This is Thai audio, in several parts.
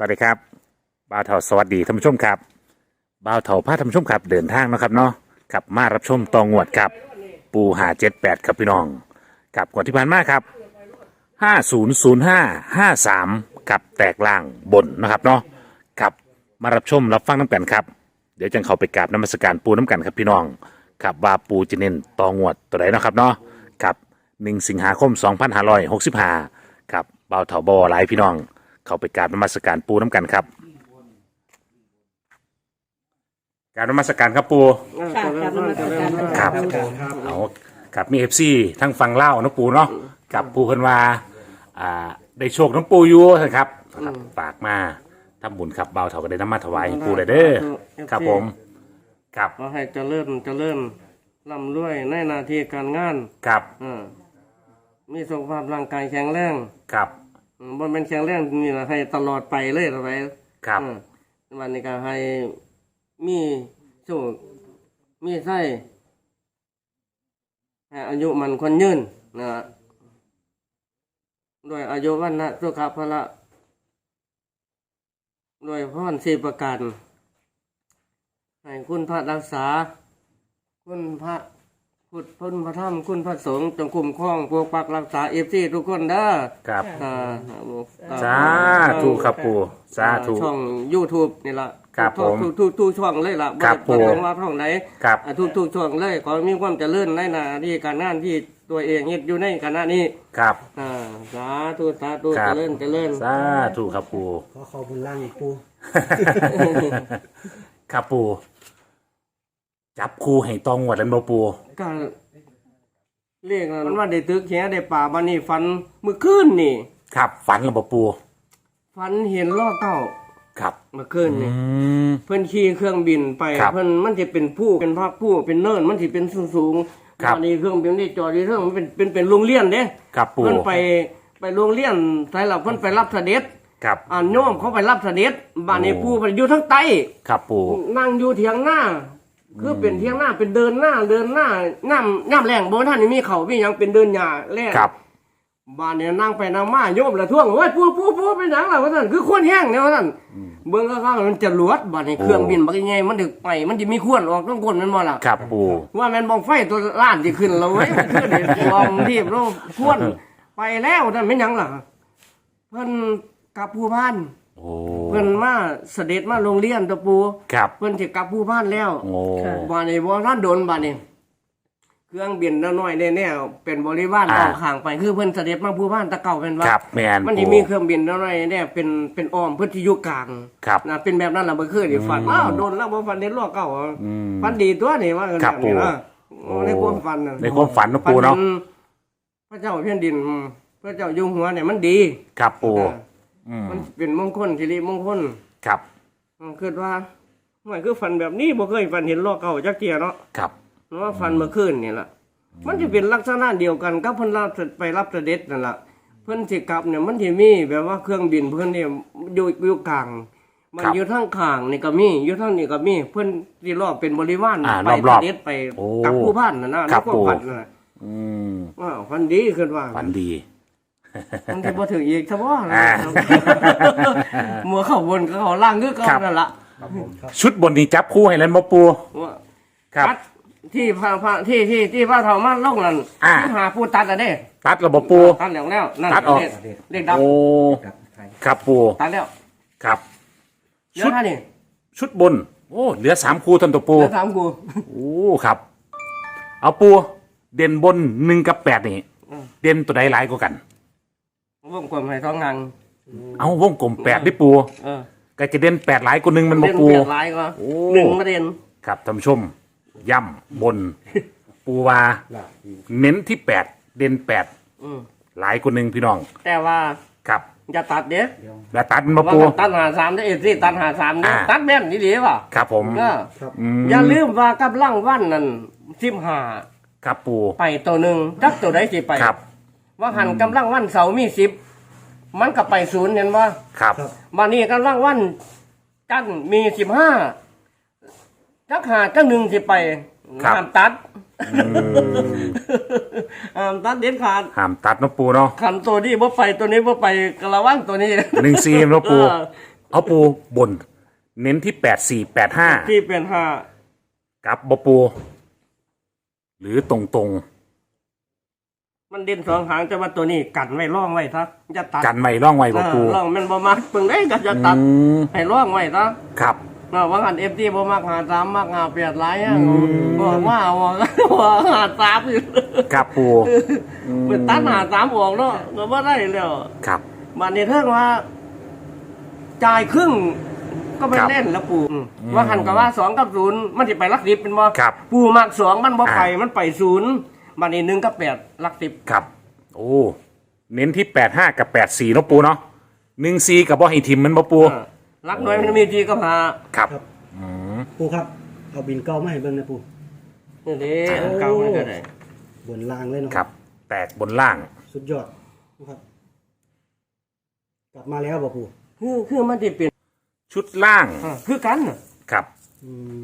สวัสดีครับบ่าวเถาสวัสดีท่านผู้ชมครับบ่าวเถาพาท่านผู้ชมครับ เดินทางนะครับเนาะขับมารับชมตองวดครับ ปูหาเจ็ดแปดครับพี่น้องกับงวดที่ผ่านมาครับห้าศูนย์ศูนย์ห้าห้าสามกับแตกล่างบนนะครับเนาะกับมารับชมรับฟังน้ำกันครับ เดี๋ยวจังเขาไปกราบน้ำมศการปูน้ำกันครับพี่น้องครับว่าปูจะเน้นตองวดตัวไหนนะครับเนาะครับหนึ่งสิงหาคม2565ครับบ่าวเถาบอหลายพี่น้อง เข้าไปกราบนมัสการปูน้ำกันครับกรารนมัสการครับปู ค่ะกราบนมัสการครับเอากับมีเอฟซีทั้งฟังเล่าน้องปูเนาะกับปูเพิ่นว่าอ่าได้โชคน้องปูอยู่นะครับครับฝากมาทำบุญครับเบาเถาก็ได้น้ำมาถวายให้ปูเลยเด้อครับผมครับขอให้เจริญเจริญร่ำรวยในหน้าที่การงานครับอ่ามีสุขภาพร่างกายแข็งแรง ครับอืม บ่เป็นแข็งแรงนี่ล่ะให้ตลอดไปเลยต่อไปครับอืมวันนี้ก็ให้มีโชคมีไส้ให้อายุมันคนยืนนะฮะด้วยอายุวันนะสุขภาละด้วยพรสี่ประการให้คุณพระรักษา คุณพระ พุทธคุณพระธรรมคุณพระสงฆ์จงคุ้มครองปกปักรักษาเอฟซีทุกคนเด้อครับ อ่าสาธุครับปูสาธุ ช่อง YouTube นี่ละครับทุกผมทุกทุกทุกช่องเลยล่ะครับบ่ได้ผม ต้องว่าช่องไหนครับ อ่าทุกทุกช่องเลย ขอมีความเจริญในหน้าที่การงานที่ตัวเองเฮ็ดอยู่ในขณะนี้ครับ อ่าสาธุสาธุครัเจบ ริญเจริญ สาธุครับปู ขอขอบคุณล่างปู ครับปู จับคู่ให้ตองวดแล้วบ่ปู ก็เรียกมันว่าได้ตึกแหได้ป่าบันนี้ฝันเมื่อคืนนี่ ครับฝันแล้วบ่ปูฝันเห็นล้อเก้าครับ เมื่อคืนอืนี่มเพิ่นขี่เครื่องบินไป ครับเพิ่นมันจะเป็นผู้เป็นภาคผู้เป็นเนินมันสิเป็นสูงสูงๆครับ อันนี้เครื่องบินนี่จอดที่เครื่องมันเป็นเป็นเป็นโรงเรียนเด้ครับปูเพิ่นไปไปโรงเรียนไทยเราเพิ่นไปรับเสด็จครับ อ่าโยมเขาไปรับเสด็จบ้านนี้โอ้ ผู้ไปอยู่ทั้งใต้ ครับปูนั่งอยู่เถียงหน้า คือเป็นเถียงหน้าเป็นเดินหน้าเดินหน้าน้ำน้ำแรงบ่ท่านนี่มีเขามีหยังเป็นเดินหญ้าแรงครับบ้านเนี่ยนั่งไปนั่งมาโยมละท่วงโอ้ยปูปูปูเป็นหยังล่ะว่าท่านคือคนแห้งเนี่ยว่าท่านเบิ่งข้างๆมันจะลวดบ้านนี้เครื่องบินบักใหญ่มันถึกไปมันจะมีขวนออกต้องก้นมันบ่ล่ะครับปูว่าแม่นบองไฟตัวล้านที่ขึ้นแล้วเว้ยมันขึ้นในลองที่เราขวนไปแล้วท่านเป็นหยังล่ะเพิ่นกลับผู้พาน โอ้เพิ่นมาเสด็จมาโรงเรียนตัวปูครับเพิ่นสิกลับผู้พานแล้วโอ้บ้านนี้บ่ท่านโดนบ้านนี้เครื่องบินน้อยๆแน่ๆเป็นบริวารอ่าออกข้างไปคือเพิ่นเสด็จมาผู้พานตะเก่าเป็นว่าครับแมนมันปูจะมีเครื่องบินน้อยๆเนี่ยเป็นเป็นอ้อมเพื่อที่อยู่กลางครับ นะเป็นแบบนั้นเราบ่เคยได้ฝันอืมอ้าวโดนแล้วบ่ฝันเห็นลอกเก่าเหรออมฝันดีตัวนี่ว่ากันครับแบบนี้นะโอ้โอ้ในความฝันน่ะในความฝันนะปู่เนาะฝัพระเจ้าแผ่นดินพระเจ้าอยู่หัวเนี่ยมันดี ครับปู อ่าอืมมันเป็นมงคลสิริมงคลครับอืมคิดว่ามันคือฝันแบบนี้บ่เคยฝันเห็นลอกเก่าจักเที่ยเนาะครับเพราะว่าฝันเมื่อคืนนี่ล่ะมันจะเป็นลักษณะเดียวกันกับเพิ่นรับไปรับเสด็จนั่นล่ะเพิ่นสิกลับเนี่ยมันสิมีแบบว่าเครื่องบินเพิ่นเนี่ยอยู่อยู่กลาง มันอยู่ทางข้างนี่ก็มีอยู่ทางนี่ก็มี เพิ่นสิรอบเป็นบริวารอ่าไปรอบๆเสด็จไปโอ้กับผู้พันน่ะนะในครับความปู่ฝันน่ะอืมว้าวฝันดีขึ้นว่า ฝันดี มันสิบ่ถึงอีกซะบ่อ่ามัวเข้าบนก็เข้าล่างคือเก่าครับนั่นล่ะชุดบนนี้จับคู่ให้แล้วมาปู ว่าครับ ตัดที่พระพระที่ที่ที่พระเฒ่ามาลงนั่นอ่า หาผู้ตัดอะเด้ตัดระบบปู ตัดแล้วแล้วนั่นตัดออก เลขเลขดับโอ้กับไทยครับปูตัดแล้วครับเหลือเท่านี้ชุดบน โอ้เหลือสามคู่ทันตัวปูเหลือสามกู โอ้ครับ เอาปู เด่นบนหนึ่งกับแปดนี่ อืม เด่นตัวใดหลายกว่ากัน วงกลมให้ท้องงังเอาวงกลมแปดที่ปูเออก็จะเด่นแปดหลายกว่าหนึ่งมันมาเด่นปู เปลี่ยนลายก็โอ้ หนึ่งมาเด่นครับท่านผู้ชม ย่ำบน ปูวาลาบดีเน้นที่แปดเด่นแปดอืมหลายกว่าหนึ่งพี่น้อง แต่ว่าครับอย่าตัดเด้แล้วตัดมาว่าปู ตัดหาสามได้เอซี่ตัดหาสามเนี่ยอ่า ตัดแม่นนี่ดีป่ะครับผมเออครับอืมอย่าลืมว่ากำลังวันนั่นสิบห้าครับปู ไปตัวหนึ่งจักตัวใดสิไปครับ ว่าหันกำลังวันเสาร์มีสิบมันก็ไปศูนย์เห็นว่าครับมานี่กำลังวันจันทร์มีสิบห้าจักหาจักหนึ่งสิไปครับ ห้ามตัดอืมห้ามตัดเด็ดขาดห้ามตัดเนาะปูเนาะขันตัวนี้ว่าไปตัวนี้ว่าไปกระวังตัวนี้ หนึ่งซีมเนาะปูเออ เอาปูบน เน้นที่แปดสี่แปดห้าที่เป็นห้ากับบปู หรือตรงตรง มันเด่นสองหางแต่ว่าตัวนี้กันไว้ร่องไว้ซะจะตัดๆกันไม่ร่องไว้บปูเออร่องมันบ่มักเพิ่งได้ก็จะตัดอืม ให้ร่องไว้ซะครับ เนาะว่าหันเอฟทีบ่มักหาสามมักหาแปดหลายอะอืม บอกว่าเอาว่าหาสามอยู่ครับปูเป็นตัดหาสามออกเนาะก็บ่ได้แล้วครับ บัดนี้เทิงว่า จ่ายครึ่งก็ไปครับเล่นแล้วปู่อืมว่าหันกับว่าสองกับศูนย์มันสิไปหลักสิบเป็นบ่ครับปู่มักสองมันบ่ไปอ่ามัมันไปศูนย์ บัดนี้หนึ่งกับแปดหลักสิบครับ โอ้ เน้นที่แปดห้ากับแปดสี่เนาะปูเนาะหนึ่งสี่กับบ่ให้ทิมมันบ่ปูเออหลักหน่วยมันมีทีก็หาครับ ครับ อืม ปูครับ เอาบินเก่ามาให้เบิ่งนะปู นี่เด้อันเก่ามันก็ได้บนล่างเลยเนาะครับ แตกบนล่าง สุดยอดนะครับ กลับมาแล้วบ่ปูคือคือมันสิเป็นชุดล่าง อ่าคือกันน่ะครับ อืม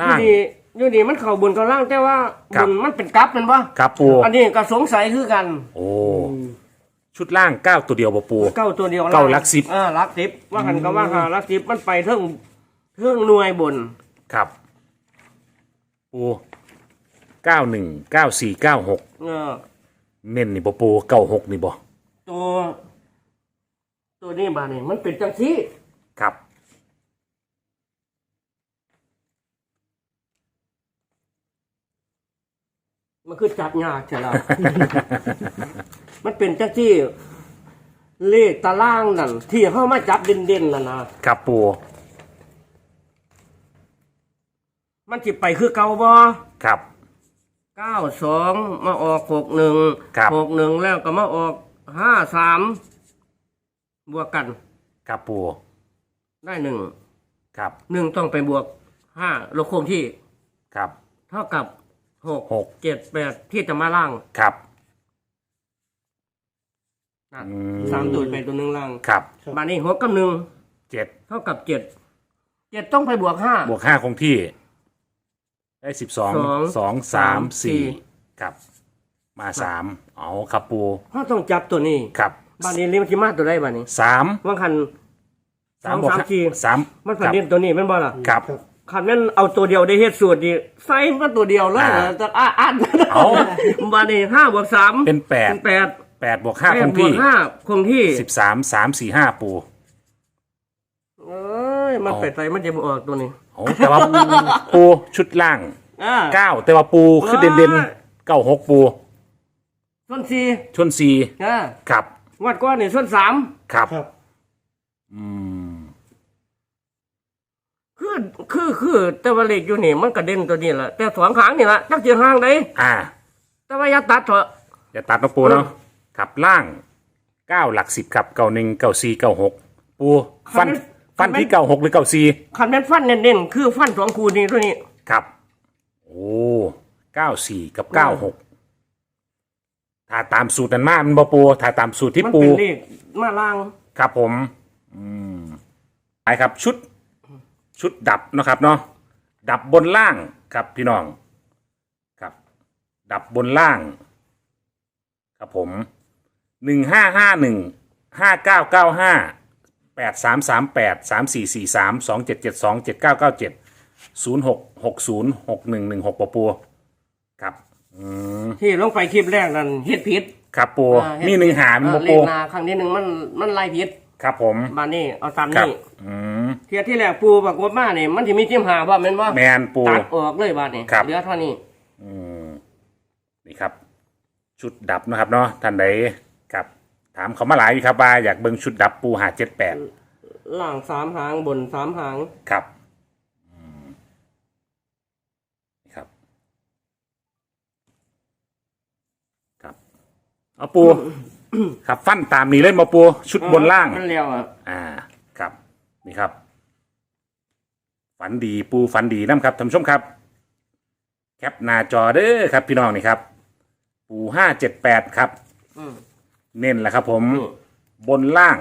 ครับอล่ายู่งดีอยู่ดีมันเข้าบนกับล่างแต่ว่าครับ บนมันเป็นกลับแมันบ่ครับปูอันนี้ก็สงสัยคือกันโอ้อืมชุดล่างเก้าตัวเดียวบ่ปู เก้าตัวเดียวเก้าหลักสิบ อ่าหลักสิบว่าหันก็ว่าหาหลักสิบมันไปเทิงเทิงหน่วยบนครับ ปูเก้าหนึ่งเก้าสี่เก้าหกเออเน้นนี่บ่ปูเก้าหกนี่บ่ตัว ตัวนี้บานี่มันเป็นจังซี่ครับ มันคือจับยากใช่ล่ะมันเป็นจังซี่เลขตารางนั่นที่เข้ามาจับเด่นๆน่ะนะครับปูมันสิไปคือเก่าบ่ครับ เก้าสองมาออกหกหนึ่งครับ หกหนึ่งแล้วก็มาออกห้าสามบวกกันครับปูได้หนึ่งครับหนึ่งต้องไปบวกห้าลบคงที่ครับ เท่ากับ หกหก เจ็ดแปดที่จะมาล่างครับนะอืมสามตัวไปตัวหนึ่งล่างครับบานี้หกกับหนึ่งเจ็ดเท่ากับเจ็ดเจ็ดต้องไปบวกห้า บวกห้าคงที่ ได้สิบสองสองสองสามสามสี่สี่ ครับ มาสามเอาครับปูถ้าต้องจับตัวนี้ครับบานี้เรียกที่มาตัวได้บานี้สามว่าคัน สามสองบวกสามห้าสี่ สามมันคฝันรับเด่นตัวนี้แมันบ่ล่ะ ครับครับ คันแม่นเอาตัวเดียวได้เฮ็ดสูตรดีใส่มาตัวเดียวเลยอ่าจะอ่าอ่านเอา บานี้ห้าบวกสามเป็นแปดแปดแปดบวกห้าแปคดงบวที่กห้าคงที่สิบสามสามสี่ห้าปูเอ้ยมันเอาไปใส่มันจะบออกตัวนี้โอ้แต่ว่าปูชุดล่างอ่าเก้าแต่ว่าปูคือเด่นเด่นเก้าหกปูส่วนสี่ชนสี่อ่าครับงวัดก้อนนี่ส่วนสามครับ ครับ อืม คือ คือคือ แต่ว่าเลขอยู่นี่มันกระเด็นตัวนี้แหละแต่สองหางนี่ละจักเจียงหางได้อ่าแต่ว่าอย่าตัดเถอะ อย่าตัดนะปูเนาะครับล่างเก้าหลักสิบครับเก้าหนึ่งเก้าสี่เก้าหกปูฟันฟันที่เก้าหกหรือเก้าสี่คันแม่นฟันเน้นๆคือฟันสองคูนี่ตัวนี้ครับโอ้เก้าสี่กับเก้าหกถ้าตามสูตรนั้นมามันบ่ปูถ้าตามสูตรที่มันปู เป็นเลขมาล่าง ครับผม อืมไปครับชุด ชุดดับเนาะครับเนาะดับบนล่างครับพี่น้องครับ ดับบนล่าง ครับผมหนึ่งห้าห้าหนึ่งห้าเก้าเก้าห้าแปดสามสามแปดสามสี่สี่สามสองเจ็ดเจ็ดสองเจ็ดเก้าเก้าเจ็ดศูนย์หกหกศูนย์หกหนึ่งหนึ่งหกปะปัวครับอืมที่ลงไปคลิปแรกนั่นเฮ็ดผิดครับปัวอ่าเฮ็ดมีหนึ่งหารเออปะเลปัขวนาครั้งที่หนึ่งมันมันไล่ผิดครับผม บานนี้เอาตามครับนี้ อืม เทียที่แรกปูบอกว่ามาเนี่ยมันจะมีจิ้มหาว่าแม่นว่าแมนปู ตัดออกเลยบานนี้ครับ เหลือเท่านี้อืมนี่ครับ ชุดดับนะครับเนาะท่านใดครับ ถามเขามาหลายอยู่ครับว่าอยากเบิ่งชุดดับปูหาเจ็ดแปดล่างสามหางบนสามหางครับอืมนี่ครับ ครับเอาปู ครับฟันตามนี้เลยมาปูชุดบนล่างมันเร็วอะ อ่า ครับ นี่ครับ ฝันดีปูฝันดีน้ำครับท่านผู้ชมครับ แคปหน้าจอเด้อครับพี่น้องนี่ครับ ปูห้าเจ็ดแปดครับ อืมเน้นแหละครับ ผมอืมบนล่าง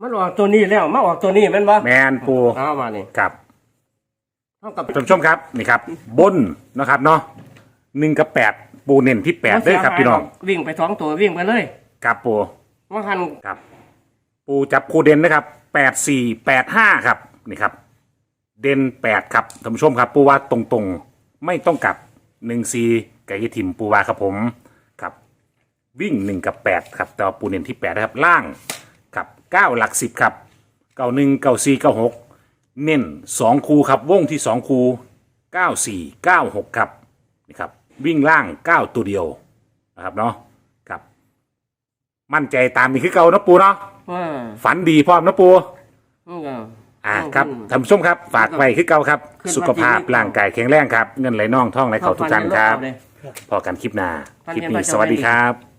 มันออกตัวนี้แล้วมาออกตัวนี้แม่นบ่แมนปูเอามานี่ครับ เท่ากับท่านผู้ชมครับนี่ครับ บนนะครับเนาะหนึ่งกับแปดปูเน้นที่แปดเด้อครับพี่น้องวิ่งไปสองตัววิ่งไปเลยครับปูว่าหันครับ ปูจับคู่เด่นนะครับแปดสี่แปดห้าครับ นี่ครับ เด่นแปดครับท่านผู้ชมครับ ปูว่าตรงๆ ไม่ต้องกลับหนึ่งซีไก่ทิมปูว่าครับผมครับวิ่งหนึ่งกับแปดครับแต่ว่าปูเน้นที่แปดนะครับล่างครับเก้าหลักสิบครับเก้าหนึ่งเก้าสี่เก้าหกเน้นสองคูครับวงที่สองคูเก้าสี่เก้าหกครับนี่ครับวิ่งล่างเก้าตัวเดียวนะครับเนาะครับ มั่นใจตามนี้คือเก่าเนาะปูเนาะ ว่าฝันดีพร้อมนะปู มันก็ อ่าครับท่านผู้ชมครับ ฝากไว้คือเก่าครับขึ้นมาสุขภาพที่นี่ร่างกายแข็งแรงครับ เงินไหลน่องท่องไหลเข่าทุกท่านครับเข้าฟันในโลกเอาเลยพอกันคลิปหน้าฟันคลิปเห็นนี้ว่าจะสวัสดีไม่ดีครับ